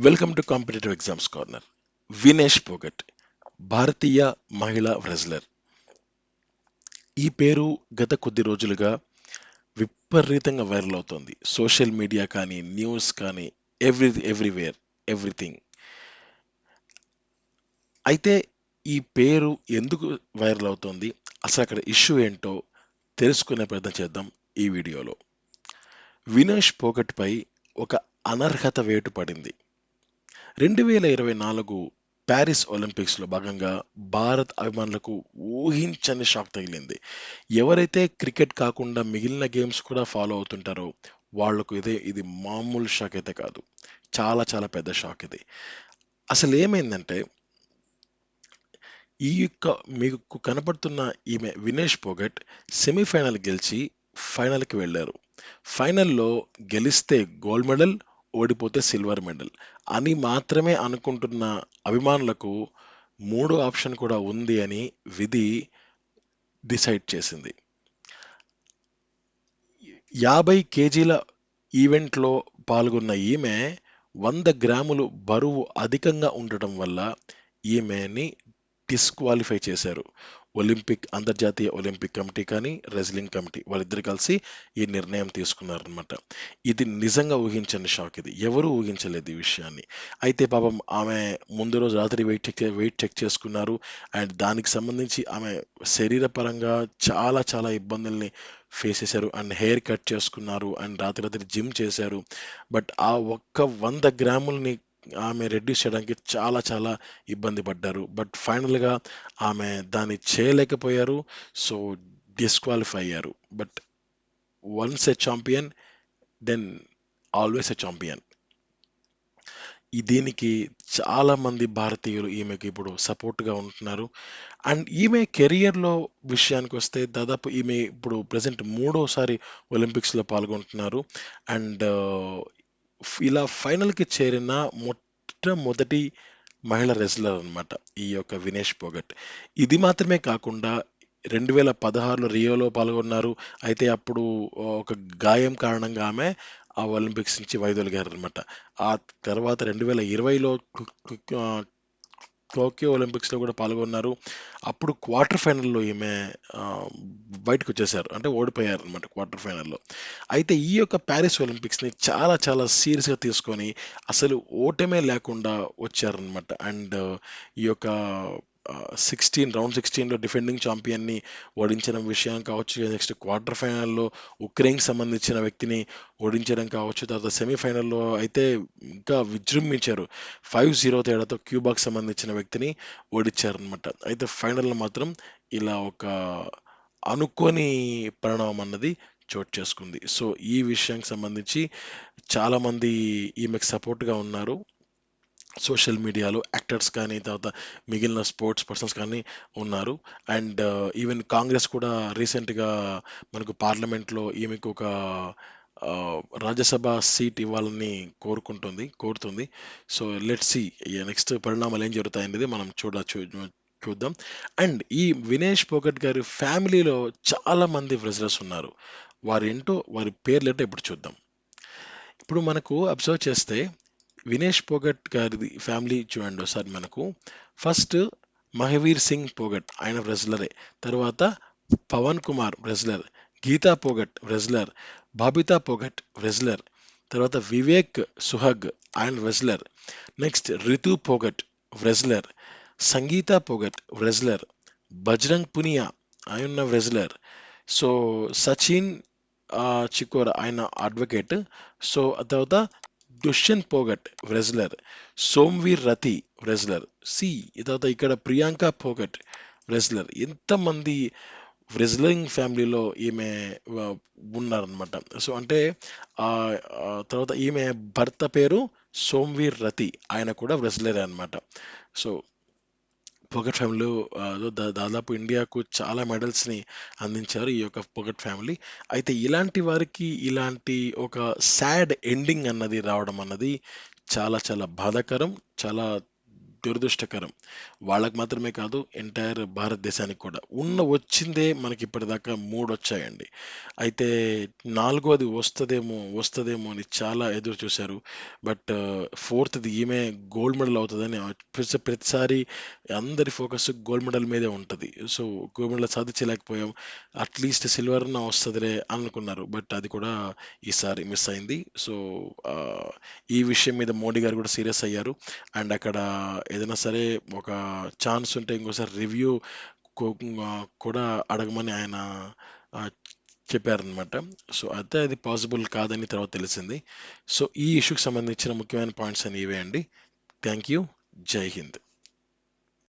Welcome to competitive exams corner Vinesh Phogat భారతీయ మహిళా wrestler ఈ పేరు గత కొద్ది రోజులుగా విపరీతంగా వైరల్ అవుతోంది. సోషల్ మీడియా కానీ న్యూస్ కానీ ఎవ్రీ ఎవ్రీవేర్ ఎవ్రీథింగ్ అయితే ఈ పేరు ఎందుకు వైరల్ అవుతోంది? అసలు అక్కడ ఇష్యూ ఏంటో తెలుసుకునే ప్రయత్నం చేద్దాం ఈ వీడియోలో. వినేష్ పోగట్పై ఒక అనర్హత వేటు పడింది. రెండు వేల ఇరవై నాలుగు ప్యారిస్ ఒలింపిక్స్లో భాగంగా భారత్ అభిమానులకు ఊహించని షాక్ తగిలింది. ఎవరైతే క్రికెట్ కాకుండా మిగిలిన గేమ్స్ కూడా ఫాలో అవుతుంటారో వాళ్ళకు ఇదే ఇది మామూలు షాక్ అయితే కాదు. చాలా చాలా పెద్ద షాక్ ఇది. అసలు ఏమైందంటే ఈ యొక్క మీకు కనపడుతున్న ఈమె వినేష్ పోగట్ సెమీఫైనల్ గెలిచి ఫైనల్కి వెళ్ళారు. ఫైనల్లో గెలిస్తే గోల్డ్ మెడల్ ఓడిపోతే సిల్వర్ మెడల్ అని మాత్రమే అనుకుంటున్న అభిమానులకు మూడో ఆప్షన్ కూడా ఉంది అని విధి డిసైడ్ చేసింది. యాభై కేజీల ఈవెంట్లో పాల్గొన్న ఈమె వంద గ్రాములు బరువు అధికంగా ఉండటం వల్ల ఈమెని డిస్క్వాలిఫై చేశారు. ఒలింపిక్ అంతర్జాతీయ ఒలింపిక్ కమిటీ కానీ రెజ్లింగ్ కమిటీ వాళ్ళిద్దరు కలిసి ఈ నిర్ణయం తీసుకున్నారనమాట ఇది నిజంగా ఊహించని షాక్ ఇది. ఎవరు ఊహించలేదు ఈ విషయాన్ని. అయితే పాపం ఆమె ముందు రోజు రాత్రి వెయిట్ చెక్ వెయిట్ చెక్ చేసుకున్నారు. అండ్ దానికి సంబంధించి ఆమె శరీరపరంగా చాలా చాలా ఇబ్బందుల్ని ఫేస్ చేశారు. అండ్ హెయిర్ కట్ చేసుకున్నారు. అండ్ రాత్రి రాత్రి జిమ్ చేశారు. బట్ ఆ ఒక్క వంద గ్రాముల్ని ఆమె రెడ్యూస్ చేయడానికి చాలా చాలా ఇబ్బంది పడ్డారు. బట్ ఫైనల్గా ఆమె దాన్ని చేయలేకపోయారు. సో డిస్క్వాలిఫై అయ్యారు. But once a champion then always a champion ఈ దీనికి చాలామంది భారతీయులు ఈమెకి ఇప్పుడు సపోర్ట్గా ఉంటున్నారు. అండ్ ఈమె కెరియర్లో విషయానికి వస్తే దాదాపు ఈమె ఇప్పుడు ప్రజెంట్ మూడోసారి ఒలింపిక్స్లో పాల్గొంటున్నారు. అండ్ ఇలా ఫైనల్కి చేరిన మొట్టమొదటి మహిళ రెజ్లర్ అనమాట ఈ యొక్క వినేష్ పోగట్. ఇది మాత్రమే కాకుండా రెండు వేల పదహారులో రియోలో పాల్గొన్నారు. అయితే అప్పుడు ఒక గాయం కారణంగా ఆమె ఆ ఒలింపిక్స్ నుంచి వైదొలిగారు అనమాట ఆ తర్వాత రెండు వేల ఇరవైలో టోక్యో ఒలింపిక్స్లో కూడా పాల్గొన్నారు. అప్పుడు క్వార్టర్ ఫైనల్లో ఈమె బయటకు వచ్చేసారు అంటే ఓడిపోయారు అనమాట క్వార్టర్ ఫైనల్లో. అయితే ఈ యొక్క ప్యారిస్ ఒలింపిక్స్ని చాలా చాలా సీరియస్గా తీసుకొని అసలు ఓటమే లేకుండా వచ్చారనమాట అండ్ ఈ యొక్క సిక్స్టీన్ రౌండ్ సిక్స్టీన్లో డిఫెండింగ్ ఛాంపియన్ని ఓడించడం విషయం కావచ్చు నెక్స్ట్ క్వార్టర్ ఫైనల్లో ఉక్రెయిన్కి సంబంధించిన వ్యక్తిని ఓడించడం కావచ్చు తర్వాత సెమీఫైనల్లో అయితే ఇంకా విజృంభించారు. ఫైవ్ జీరో తేడాతో క్యూబాకి సంబంధించిన వ్యక్తిని ఓడించారనమాట అయితే ఫైనల్లో మాత్రం ఇలా ఒక అనుకోని పరిణామం అన్నది చోటు చేసుకుంది. సో ఈ విషయానికి సంబంధించి చాలామంది ఈమెకు సపోర్ట్గా ఉన్నారు. సోషల్ మీడియాలో యాక్టర్స్ కానీ తర్వాత మిగిలిన స్పోర్ట్స్ పర్సన్స్ కానీ ఉన్నారు. అండ్ ఈవెన్ కాంగ్రెస్ కూడా రీసెంట్గా మనకు పార్లమెంట్లో ఈమెకు ఒక రాజ్యసభ సీట్ ఇవ్వాలని కోరుకుంటుంది కోరుతుంది. సో లెట్ సి నెక్స్ట్ పరిణామాలు ఏం జరుగుతాయనేది మనం చూడచ్చు చూద్దాం. అండ్ ఈ వినేష్ పోగట్ గారి ఫ్యామిలీలో చాలామంది మంది ఉన్నారు. వారేంటో వారి పేర్లు ఏంటో ఇప్పుడు చూద్దాం. ఇప్పుడు మనకు అబ్జర్వ్ చేస్తే వినేష్ పోగట్ గారిది ఫ్యామిలీ చూడండి ఒకసారి మనకు. ఫస్ట్ మహవీర్ సింగ్ పోగట్ ఆయన రెజ్లరే తర్వాత Pawan Kumar wrestler Geeta Phogat wrestler Babita Phogat wrestler తర్వాత వివేక్ సుహగ్ ఆయన wrestler next Ritu Phogat wrestler Sangeeta Phogat wrestler Bajrang Punia ఆయన రెజ్లర్ సో సచిన్ చికోర్ ఆయన అడ్వకేట్ సో తర్వాత దుష్యంత్ పోగట్ రెజ్లర్ సోమ్వీర్ రతి రెజ్లర్ సి తర్వాత ఇక్కడ ప్రియాంక పోగట్ రెజ్లర్ ఎంతమంది రెజ్లింగ్ ఫ్యామిలీలో ఈమె ఉన్నారనమాట సో అంటే తర్వాత ఈమె భర్త పేరు సోమ్వీర్ రతి. ఆయన కూడా రెజ్లరే అనమాట సో పొగట్ ఫ్యామిలీలో దాదాపు ఇండియాకు చాలా మెడల్స్ని అందించారు ఈ యొక్క పొగట్ ఫ్యామిలీ అయితే ఇలాంటి వారికి ఇలాంటి ఒక సాడ్ ఎండింగ్ అన్నది రావడం అన్నది చాలా చాలా బాధాకరం చాలా దురదృష్టకరం. వాళ్ళకి మాత్రమే కాదు ఎంటైర్ భారతదేశానికి కూడా. ఉన్న వచ్చిందే మనకి ఇప్పటిదాకా మూడు వచ్చాయండి. అయితే నాలుగోది వస్తుందేమో వస్తుందేమో అని చాలా ఎదురు చూశారు బట్ ఫోర్త్‌ది ఈమె గోల్డ్ మెడల్ అవుతుందని ప్రతిసారి అందరి ఫోకస్ గోల్డ్ మెడల్ మీదే ఉంటుంది సో, గోల్డ్ మెడల్ సాధించలేకపోయాం. అట్‌లీస్ట్ సిల్వర్ నా వస్తదిలే అనుకున్నారు. బట్ అది కూడా ఈసారి మిస్ అయింది. సో, ఈ విషయం మీద మోడీ గారు కూడా సీరియస్ అయ్యారు. అండ్ అక్కడ ఏదైనా సరే ఒక ఛాన్స్ ఉంటే ఇంకోసారి రివ్యూ కూడా అడగమని ఆయన చెప్పారనమాట. సో, అయితే అది పాసిబుల్ కాదని తర్వాత తెలిసింది. సో, ఈ ఇష్యూకి సంబంధించిన ముఖ్యమైన పాయింట్స్ అని ఇవే అండి. Thank you. జై హింద్.